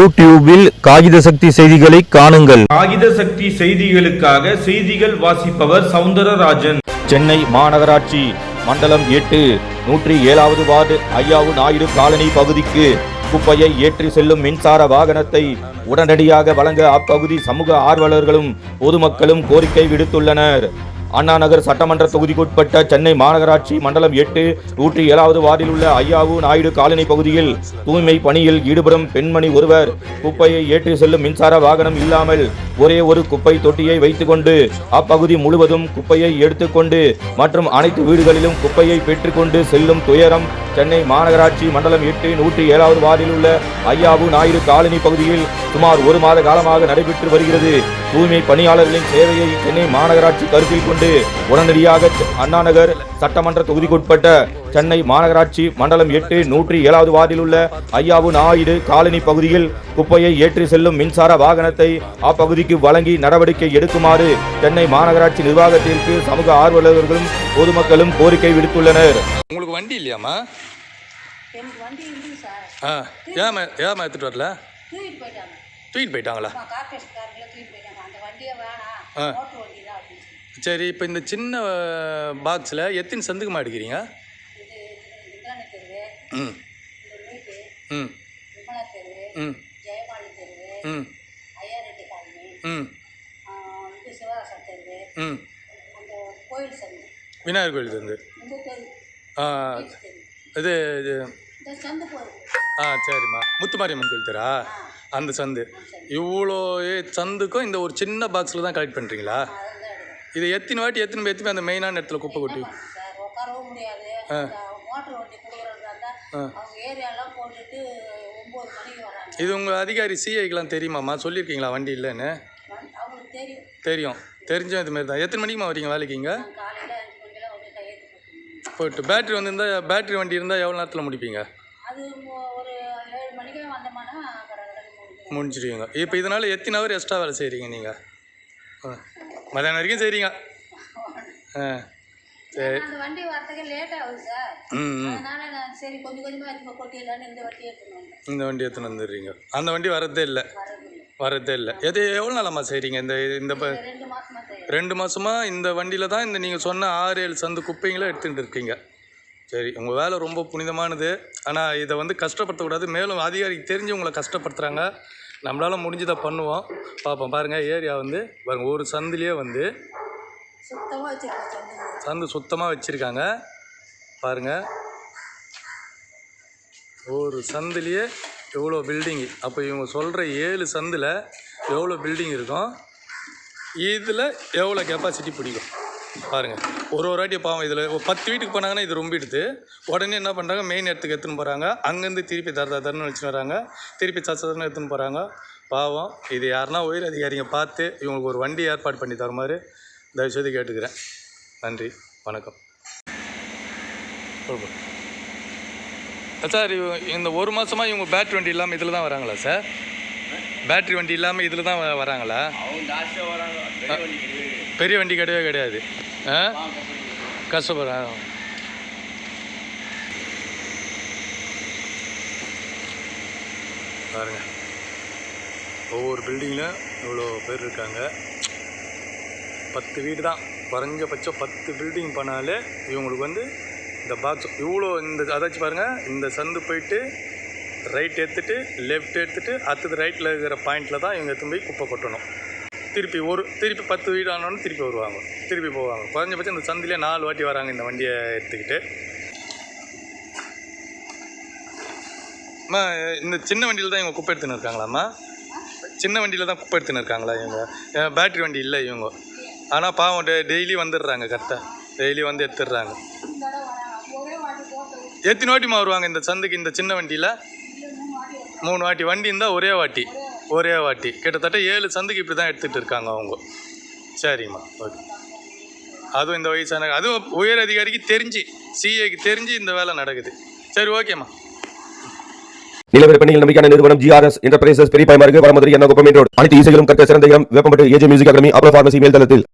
யூடியூபில் காகித சக்தி செய்திகளை காணுங்கள். காகித சக்தி செய்திகளுக்காக செய்திகள் வாசிப்பவர் சவுந்தரராஜன். சென்னை மாநகராட்சி மண்டலம் எட்டு நூற்றி ஏழாவது வார்டு ஐயாவு நாயுடு காலனி பகுதிக்கு குப்பையை ஏற்றி செல்லும் மின்சார வாகனத்தை உடனடியாக வழங்க அப்பகுதி சமூக ஆர்வலர்களும் பொதுமக்களும் கோரிக்கை விடுத்துள்ளனர். அண்ணா நகர் சட்டமன்ற தொகுதிக்குட்பட்ட சென்னை மாநகராட்சி மண்டலம் எட்டு நூற்றி ஏழாவது வார்டில் உள்ள ஐயாவு நாயுடு காலனி பகுதியில் தூய்மை பணியில் ஈடுபடும் பெண்மணி ஒருவர் குப்பையை ஏற்றி செல்லும் மின்சார வாகனம் இல்லாமல் ஒரே ஒரு குப்பை தொட்டியை வைத்துக்கொண்டு அப்பகுதி முழுவதும் குப்பையை எடுத்துக்கொண்டு மற்றும் அனைத்து வீடுகளிலும் குப்பையை பெற்றுக்கொண்டு செல்லும் துயரம் சென்னை மாநகராட்சி மண்டலம் எட்டு நூற்றி ஏழாவது வார்டில் உள்ள ஐயாவு நாயுடு காலனி பகுதியில் சுமார் ஒரு மாத காலமாக நடைபெற்று வருகிறது. தூய்மை பணியாளர்களின் சேவையை சென்னை மாநகராட்சி கருத்தில் கொண்டு உடனடியாக செ- அண்ணா நகர் சட்டமன்ற தொகுதிக்குட்பட்ட சென்னை மாநகராட்சி மண்டலம் எட்டு நூற்றி ஏழாவது வார்டில் உள்ள ஐயாவு நாயுடு காலனி பகுதியில் குப்பையை ஏற்றி செல்லும் மின்சார வாகனத்தை அப்பகுதிக்கு வழங்கி நடவடிக்கை எடுக்குமாறு சென்னை மாநகராட்சி நிர்வாகத்திற்கு சமூக ஆர்வலர்களும் பொதுமக்களும் கோரிக்கை விடுத்துள்ளனர். உங்களுக்கு வண்டி ஆ ஏமா ஏமா எடுத்துகிட்டு வரல? தூக்கிட்டு போயிட்டாங்களா? சரி இப்போ இந்த சின்ன பாக்ஸில் எத்தனை சந்துக்கு மாடிக்கிறீங்க ம். ம். ம். ம். ம். ம். விநாயகர் கோயில் தந்து ஆ இது இது. ஆ சரிம்மா. முத்துமாரியம்மன் கோயில் தரா? அந்த சந்து. இவ்வளோ சந்துக்கும் இந்த ஒரு சின்ன பாக்ஸில் தான் கலெக்ட் பண்ணுறீங்களா இது எத்தனை வாட்டி எத்தனை போய் எத்தனை அந்த மெயினான இடத்துல குப்பை கொட்டி? உட்காரவும் முடியாது. அந்த மோட்டர் வண்டி கொடுக்குறதா இருந்தால் அவங்க ஏரியாலாம் போட்டுட்டு ஒம்பது மணிக்கு வராங்க. இது உங்கள் அதிகாரி சிஐக்கெலாம் தெரியுமாம்மா? சொல்லியிருக்கீங்களா வண்டி இல்லைன்னு? தெரியும். தெரிஞ்சும் இது மாதிரி தான் எத்தனை மணிக்குமா வரீங்க வேலைக்கு இங்கே? நான் காலையில் அஞ்சு மணிக்கெல்லாம் வந்து கையெழுத்து போட்டுருவேன். போயிட்டு பேட்டரி வந்திருந்தா பேட்டரி வண்டி இருந்தால் எவ்வளோ நேரத்தில் முடிப்பீங்க? முடிஞ்சிடுவீங்க. இப்போ இதனால் எத்தனை ஹவர் எக்ஸ்ட்ரா வேலை செய்கிறீங்க நீங்கள் மதியானம் வரைக்கும் செய்கிறீங்க ஆ சரி. அந்த வண்டி வரத்துக்கு லேட் ஆகுது சார் அதனால நான் சரி கொஞ்சம் கொஞ்சமாக எடுத்து கொட்டிடலான்னு இந்த வண்டி எடுத்துன்னு இந்த வண்டி எடுத்துன்னு வந்துடுறீங்க. அந்த வண்டி வரதே இல்லை. வரதே இல்லை. எது எவ்வளோ நாளம்மா செய்கிறீங்க இந்த இந்த ரெண்டு மாதமாக இந்த வண்டியில் தான் இந்த நீங்கள் சொன்ன ஆறு ஏழு சந்து குப்பைங்களை எடுத்துகிட்டு இருக்கீங்க. சரி உங்கள் வேலை ரொம்ப புனிதமானது. ஆனால் இதை வந்து கஷ்டப்படுத்தக்கூடாது. மேலும் அதிகாரிக்கு தெரிஞ்சு உங்களை கஷ்டப்படுத்துகிறாங்க நம்மளால் முடிஞ்சதை பண்ணுவோம். பார்ப்போம். பாருங்கள் ஏரியா வந்து பாருங்க ஒரு சந்துலேயே வந்து சுத்தமாக வச்சிருக்கேன் சந்தை சந்து சுத்தமாக வச்சுருக்காங்க. பாருங்கள் ஒரு சந்துலேயே எவ்வளோ பில்டிங்கு அப்போ இவங்க சொல்கிற ஏழு சந்தில் எவ்வளோ பில்டிங் இருக்கும்? இதில் எவ்வளோ கெப்பாசிட்டி பிடிக்கும்? பாருங்கள் ஒரு ஒரு வாட்டி பாவம் இதில் ஒரு பத்து வீட்டுக்கு போனாங்கன்னா இது ரொம்பிடுது உடனே என்ன பண்ணுறாங்க மெயின் இடத்துக்கு எடுத்துன்னு போகிறாங்க அங்கேருந்து திருப்பி தர தரன்னு வச்சுன்னு வராங்க திருப்பி சச்சதன்னு எடுத்துன்னு போகிறாங்க பாவம் இது யாருன்னா உயர் அதிகாரிங்க பார்த்து இவங்களுக்கு ஒரு வண்டி ஏற்பாடு பண்ணி தர மாதிரி தயவுசெய்து கேட்டுக்கிறேன் நன்றி வணக்கம் சார் இந்த ஒரு மாதமாக இவங்க பேட்ரி வண்டி இல்லாமல் இதில் தான் வராங்களா சார் பேட்ரி வண்டி இல்லாமல் இதில் தான் வராங்களா பெரிய வண்டி கிடையவே கிடையாது. ஆ? கஷ்டப்படுறேன் பாருங்க. ஒவ்வொரு பில்டிங்கில் இவ்வளோ பேர் இருக்காங்க. பத்து வீடு தான். குறைஞ்சபட்சம் பத்து பில்டிங் பண்ணாலே இவங்களுக்கு வந்து இந்த பாக்ஸ் இவ்வளோ இந்த அதாச்சும் பாருங்கள் இந்த சந்து போயிட்டு ரைட் எடுத்துகிட்டு லெஃப்ட் எடுத்துகிட்டு அடுத்தது ரைட்டில் இருக்கிற பாயிண்டில் தான் இவங்க எடுத்துன்னு போய் குப்பை கொட்டணும். திருப்பி ஒரு திருப்பி பத்து வீடு ஆனோன்னு திருப்பி வருவாங்க. திருப்பி போவாங்க. குறைஞ்சபட்சம் இந்த சந்திலே நாலு வாட்டி வராங்க இந்த வண்டியை எடுத்துக்கிட்டு. அம்மா இந்த சின்ன வண்டியில் தான் இவங்க குப்பை எடுத்துன்னு இருக்காங்களாம்மா? சின்ன வண்டியில் தான் குப்பை எடுத்துன்னு இருக்காங்களா இவங்க? பேட்ரி பேட்டரி வண்டி இல்லை இவங்க. ஆனால் பாவம் டெ டெய்லி வந்துடுறாங்க கரெக்டாக டெய்லி வந்து எடுத்துடுறாங்க. எத்தனை வாட்டிமா வருவாங்க இந்த சந்துக்கு இந்த சின்ன வண்டியில்? மூணு வாட்டி. வண்டி இருந்தால் ஒரே வாட்டி. ஒரே வாட்டி. கிட்டத்தட்ட ஏழு சந்துக்கு இப்படி தான் எடுத்துகிட்டு இருக்காங்க அவங்க. சரிம்மா ஓகே. அதுவும் இந்த வயசான அதுவும் உயர் அதிகாரிக்கு தெரிஞ்சு சிஏக்கு தெரிஞ்சு இந்த வேலை நடக்குது. சரி ஓகேம்மா. நிலவர பணியில் நம்பிக்கையான நிறுவனம் ஜிஆர்எஸ் என்டர்பிரைசஸ் பெரிய பயமாருக்கு வரமதுரை என்ன குப்பமேட்டோடு அனைத்து இசைகளும் கற்க சிறந்த இடம் வேப்பம்பட்டு ஏஜே மியூசிக் அகாடமி அப்ரோ பார்மசி மேல்தளத்தில்.